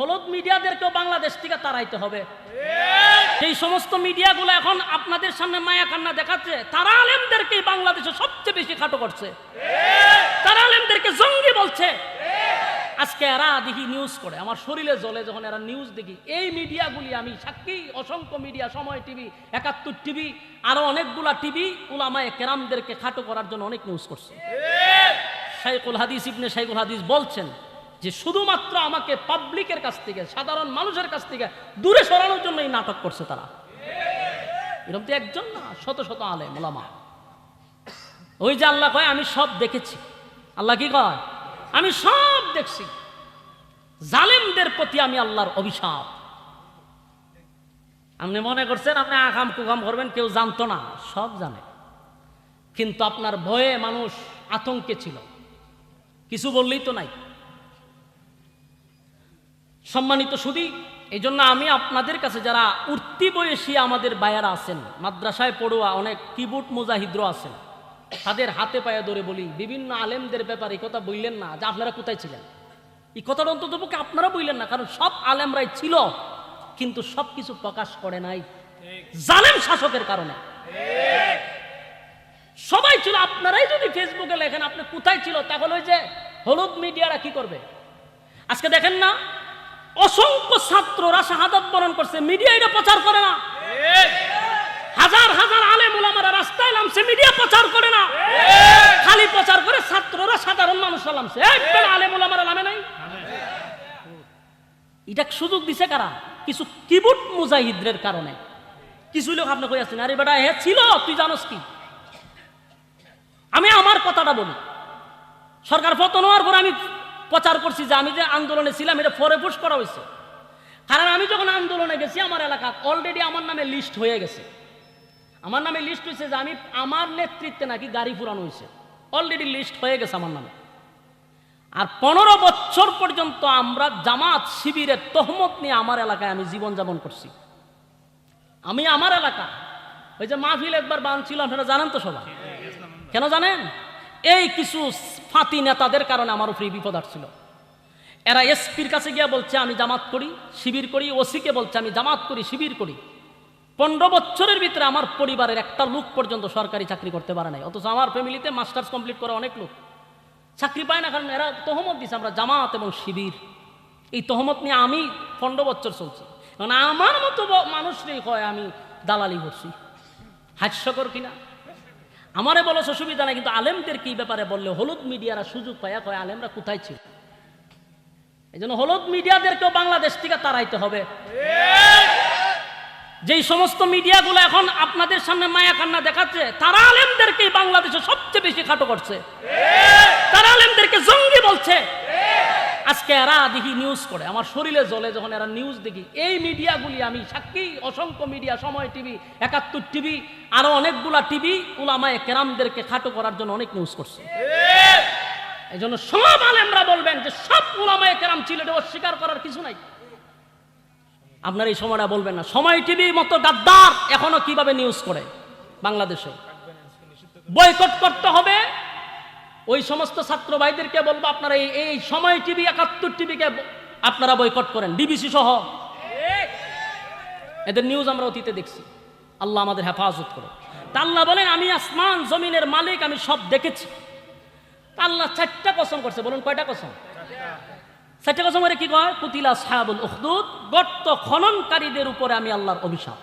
হলুদ মিডিয়াদেরকেও বাংলাদেশ থেকে তাড়াইতে হবে। সেই সমস্ত মিডিয়াগুলো এখন আপনাদের সামনে মায়া কান্না দেখাচ্ছে তারা আলেমদেরকেই বাংলাদেশে সবচেয়ে বেশি খাটো করছে। তারা আলেমদেরকে জঙ্গি বলছে। আজকে এরা দেখি নিউজ করে আমার শরীরে জ্বলে যখন এরা নিউজ দেখি এই মিডিয়াগুলি আমি সাক্ষী অসংখ্য মিডিয়া সময় টিভি একাত্তর টিভি আরও অনেকগুলা টিভি উলামায়ে কেরামদেরকে খাটো করার জন্য অনেক নিউজ করছে। শাইকুল হাদিস ইবনে শাইকুল হাদিস বলছেন যে শুধুমাত্র আমাকে পাবলিকের কাছ থেকে, সাধারণ মানুষের কাছ থেকে দূরে সরানোর জন্য এই নাটক করছে তারা। এরকম তো একজন না, শত শত আলে মোলামা ওই যে আল্লাহ কয়, আমি সব দেখেছি। আল্লাহ কি কয়? আমি সব দেখছি। জালেমদের প্রতি আমি আল্লাহর অভিশাপ। আপনি মনে করছেন, আপনি আকাম কুকাম করবেন, কেউ জানতো না, সব জানে। কিন্তু আপনার ভয়ে মানুষ আতঙ্কে ছিল। কিছু বললেই তো নাই। সম্মানিত সুদী এই জন্য আমি আপনাদের কাছে যারা উঠতি বয়সী আমাদের বায়ারা আছেন, মাদ্রাসায় পড়ুয়া অনেক কিবুট মুজাহিদ্র আছেন, তাদের হাতে পায়ে ধরে বলি, বিভিন্ন আলেমদের ব্যাপারে এই কথা বললেন না, যে আপনারা কোথায় ছিলেন? এই কথাটা অন্তত পক্ষে আপনারা বললেন না, কারণ সব আলেমরাই ছিল, কিন্তু সব কিছু প্রকাশ করে নাই, জালেম শাসকের কারণে। সবাই ছিল, আপনারাই যদি ফেসবুকে লেখেন আপনি কোথায় ছিল, তাহলে ওই যে হলুদ মিডিয়ারা কি করবে? আজকে দেখেন না অসংখ্য ছাত্ররা শাহাদত বরণ করছে মিডিয়া এটা প্রচার করে না। হাজার হাজার আলেম ওলামারা রাস্তায় নামছে মিডিয়া প্রচার করে না। খালি প্রচার করে ছাত্ররা সাধারণ মানুষরা নামছে। বেটা আলেম ওলামারা নামে নাই। এটা সুযোগ দিছে কারা? কিছু কিবুট মুজাহিদের কারণে। কিছু লোক আপনি কই আছেন? আরে বেটা হে ছিল, তুই জানোস কি? আমি আমার কথাটা বলি। সরকার পতন হওয়ার পর আমি প্রচার করছি যে আমি যে আন্দোলনে ছিলাম, এটা ফরে ফুস করা হয়েছে। কারণ আমি যখন আন্দোলনে গেছি, আমার এলাকা অলরেডি আমার নামে লিস্ট হয়ে গেছে। আমার নামে লিস্ট হয়েছে যে আমি, আমার নেতৃত্বে নাকি গাড়ি ফুরানো হয়েছে। অলরেডি লিস্ট হয়ে গেছে আমার নামে। আর পনেরো বছর পর্যন্ত আমরা জামাত শিবিরের তহমত নিয়ে আমার এলাকায় আমি জীবন জীবনযাপন করছি। আমি আমার এলাকা, ওই যে মাহফিল একবার বানছিল, আপনারা জানেন তো সবাই? কেন জানেন? এই কিছু ফাঁতি নেতাদের কারণে আমার উপরে বিপদ আসছিল। এরা এসপির কাছে গিয়া বলছে, আমি জামাত করি, শিবির করি, ওসিকে বলছে, আমি জামাত করি, শিবির করি। পনেরো বছরের ভিতরে আমার পরিবারের একটা লোক পর্যন্ত সরকারি চাকরি করতে পারে নাই। অথচ আমার ফ্যামিলিতে মাস্টার্স কমপ্লিট করা অনেক লোক। চাকরি পায় না, কারণ এরা তহমত দিছে, আমরা জামাত এবং শিবির। এই তহমত নিয়ে আমি পনেরো বছর চলছি। কারণ আমার মতো মানুষ নেই কয়, আমি দালালি করছি। হাস্যকর কিনা? আমারে বলো সুবিধা নাই। কিন্তু আলেমদের কি ব্যাপারে বললে? হলুদ মিডিয়ারা সুযোগ পায় কয়, আলেমরা কোথায় ছিল? এই জন্য হলুদ মিডিয়াদেরকেও বাংলাদেশ থেকে তাড়াইতে হবে। যেই সমস্ত মিডিয়াগুলো এখন আপনাদের সামনে মায়া কান্না দেখাচ্ছে, তারা আলেমদেরকেই বাংলাদেশে সবচেয়ে বেশি খাটো করছে তারা আলেমদেরকে জঙ্গি বলছে এরা দেখি নিউজ করে। আমার শরীরে জ্বলে যখন এরা নিউজ দেখি। এই মিডিয়াগুলি আমি সাক্ষী অসংখ্য মিডিয়া সময় টিভি একাত্তর টিভি আরও অনেকগুলা টিভি উলামায়ে কেরামদেরকে খাটো করার জন্য অনেক নিউজ করছে। এই জন্য সব আলেমরা বলবেন যে সব উলামায়ে কেরাম ছিল এটা অস্বীকার করার কিছু নাই। আপনার এই সময়টা বলবেন না। সময় টিভি মতো গাদ্দার এখনও কীভাবে নিউজ করে বাংলাদেশে? বয়কট করতে হবে ওই সমস্ত ছাত্র ভাইদেরকে বলব, আপনারা এই এই সময় টিভি, একাত্তর টিভিকে আপনারা বয়কট করেন। ডিবিসি সহ। এদের নিউজ আমরা অতীতে দেখছি। আল্লাহ আমাদের হেফাজত করে তা আল্লাহ বলেন, আমি আসমান, জমিনের মালিক, আমি সব দেখেছি। আল্লাহ চারটা কসম করছে। বলুন, কয়টা কসম? চারটা কসম করে কি কয়? কুতিলা সাহাবুল উখদুদ, গর্ত খননকারীদের উপরে আমি আল্লাহর অভিশাপ।